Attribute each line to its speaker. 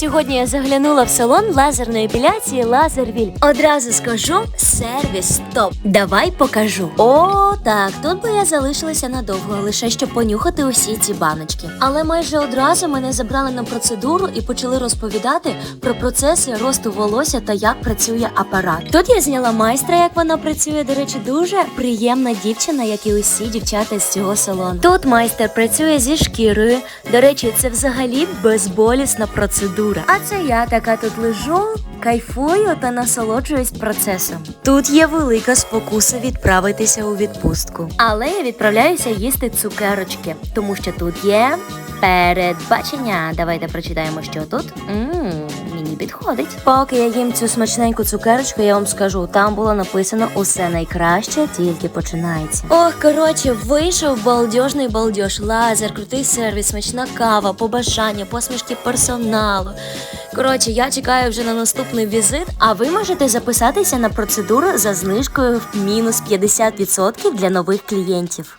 Speaker 1: Сьогодні я заглянула в салон лазерної епіляції Лазервіль. Одразу скажу сервіс топ. Давай покажу. О, так, тут би я залишилася надовго, лише щоб понюхати усі ці баночки. Але майже одразу мене забрали на процедуру і почали розповідати про процеси росту волосся та як працює апарат. Тут я зняла майстра, як вона працює. До речі, дуже приємна дівчина, як і усі дівчата з цього салону. Тут майстер працює зі шкірою. До речі, це взагалі безболісна процедура. А це я така тут лежу, кайфую та насолоджуюсь процесом. Тут є велика спокуса відправитися у відпустку. Але я відправляюся їсти цукерочки, тому що тут є передбачення. Давайте прочитаємо, що тут. Мм, мені підходить. Поки я їм цю смачненьку цукерочку, я вам скажу, там було написано усе найкраще, тільки починається. Ох, коротше, вийшов балдежний балдеж, лазер, крутий сервіс, смачна кава, побажання, посмішки персоналу. Коротше, я чекаю вже на наступний візит, а ви можете записатися на процедуру за знижкою в мінус 50% для нових клієнтів.